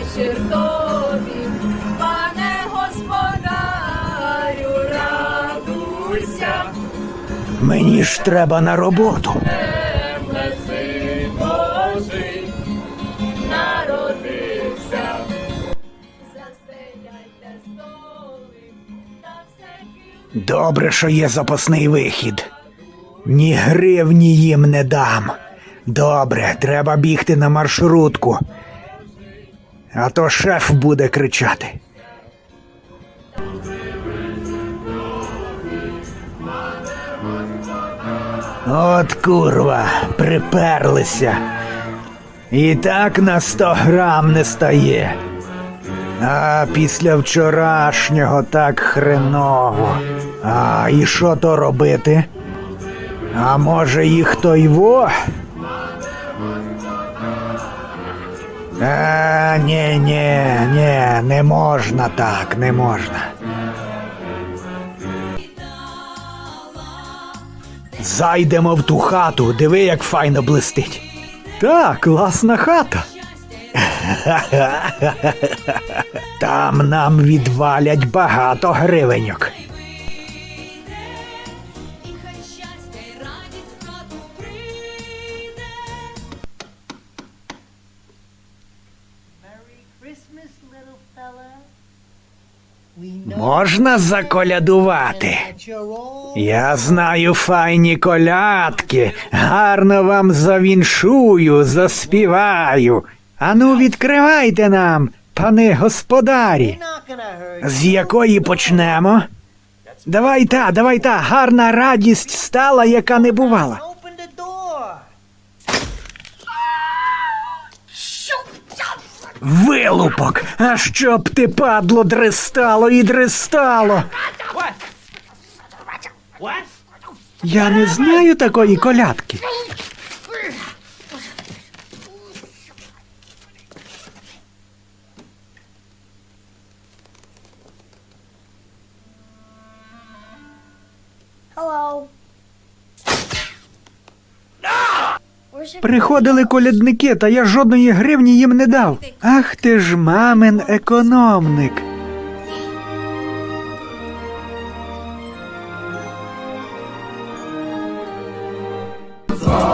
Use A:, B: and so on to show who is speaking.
A: вечір тобі, пане господарю, радуйся,
B: Мені ж треба на роботу.
A: Божий народився. Застеляйте столи та всякий
B: Добре, що є запасний вихід. Ні гривні їм не дам. Добре, треба бігти на маршрутку. А то шеф буде кричати. От курва, приперлися. І так на сто грам не стає. А після вчорашнього так хреново. А і що то робити? А може їх той во? А, ні, ні, ні, не можна так, не можна. Зайдемо в ту хату, диви, як файно блистить. Так, класна хата. Там нам відвалять багато гривеньок. Можна заколядувати. Я знаю файні колядки. Гарно вам завіншую, заспіваю. Ану, відкривайте нам, пане господарі. З якої почнемо? Давай та, давай та, гарна радість стала, яка не бувала. Вилупок, а щоб ти падло дристало і дристало. Я не знаю такої колядки.
C: Hello.
B: Приходили колядники, та я жодної гривні їм не дав. Ах ти ж, мамин економник. Oh.